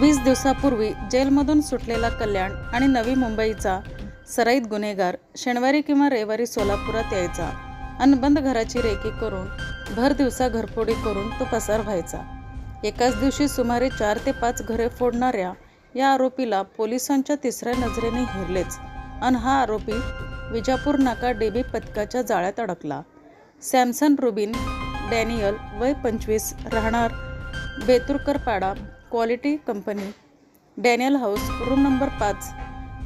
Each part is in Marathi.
वीस दिवसापूर्वी जेलमधून सुटलेला कल्याण आणि नवी मुंबईचा सराईत गुन्हेगार शनिवारी किंवा रविवारी सोलापुरात यायचा. आणि बंद घराची रेकी करून भर दिवसा घरफोडी करून तो पसार व्हायचा. एकाच दिवशी सुमारे चार ते पाच घरे फोडणाऱ्या या आरोपीला पोलिसांच्या तिसऱ्या नजरेने हिरलेच. आणि हा आरोपी विजापूर नाका डेबी पथकाच्या जाळ्यात अडकला. सॅमसन रुबिन डॅनियल वय पंचवीस राहणार Beturkarpada quality company Daniel house room number पाच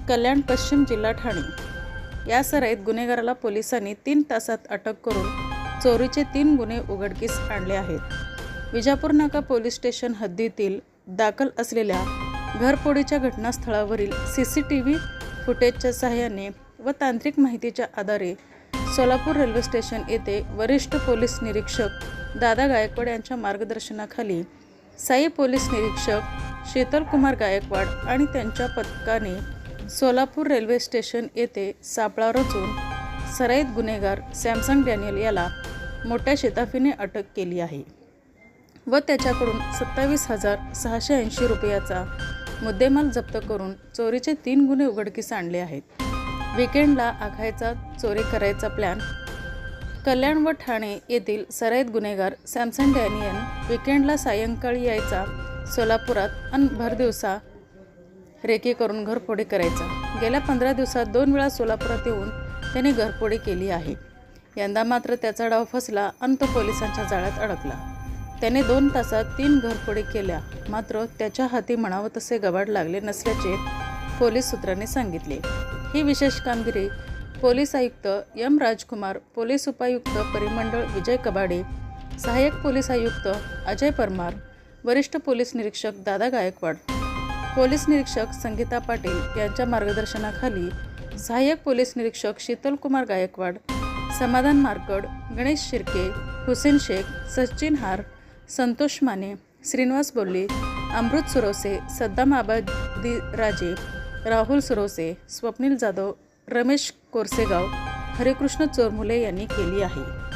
कल्याण पश्चिम जिल्हा ठाणे. या सराईत गुन्हेगाराला पोलिसांनी तीन तासात अटक करून चोरीचे तीन गुन्हे उघडकीस आणले आहेत. विजापूर नाका पोलीस स्टेशन हद्दीतील दाखल असलेल्या घरपोडीच्या घटनास्थळावरील सी सी टी व्ही फुटेजच्या सहाय्याने व तांत्रिक माहितीच्या आधारे सोलापूर रेल्वे स्टेशन येथे वरिष्ठ पोलीस निरीक्षक दादा गायकवाड यांच्या मार्गदर्शनाखाली साई पोलीस निरीक्षक शीतलकुमार गायकवाड आणि त्यांच्या पथकाने सोलापूर रेल्वे स्टेशन येथे सापळा रचून सराईत गुन्हेगार सॅमसंग डॅनियल याला मोठ्या शेताफीने अटक केली आहे व त्याच्याकडून सत्तावीस हजार सहाशे ऐंशी रुपयाचा मुद्देमाल जप्त करून चोरीचे तीन गुन्हे उघडकीस आणले आहेत. विकेंडला आखायचा चोरी करायचा प्लॅन कल्याण व ठाणे येथील सराईत गुन्हेगार सॅमसन डॅनियन विकेंडला सायंकाळी यायचा सोलापुरात अन भरदिवसा रेकी करून घरफोडी करायचा. गेल्या पंधरा दिवसात दोन वेळा सोलापुरात येऊन त्याने घरफोडी केली आहे. यंदा मात्र त्याचा डाव फसला अन तो पोलिसांच्या जाळ्यात अडकला. त्याने दोन तासात तीन घरफोडी केल्या. मात्र त्याच्या हाती म्हणावं तसे गबाड लागले नसल्याचे पोलीस सूत्रांनी सांगितले. ही विशेष कामगिरी पोलीस आयुक्त एम राजकुमार पोलीस उपायुक्त परिमंडळ विजय कबाडे सहाय्यक पोलीस आयुक्त अजय परमार वरिष्ठ पोलीस निरीक्षक दादा गायकवाड पोलीस निरीक्षक संगीता पाटील यांच्या मार्गदर्शनाखाली सहाय्यक पोलीस निरीक्षक शीतलकुमार गायकवाड समाधान मार्कड गणेश शिर्के हुसेन शेख सचिन हार संतोष माने श्रीनिवास बोल्ले अमृत सुरोसे सद्दाम आबादी राजे राहुल सुरोसे स्वप्नील जाधव रमेश कोरसेगाव हरेकृष्ण चोरमुले यांनी केली आहे.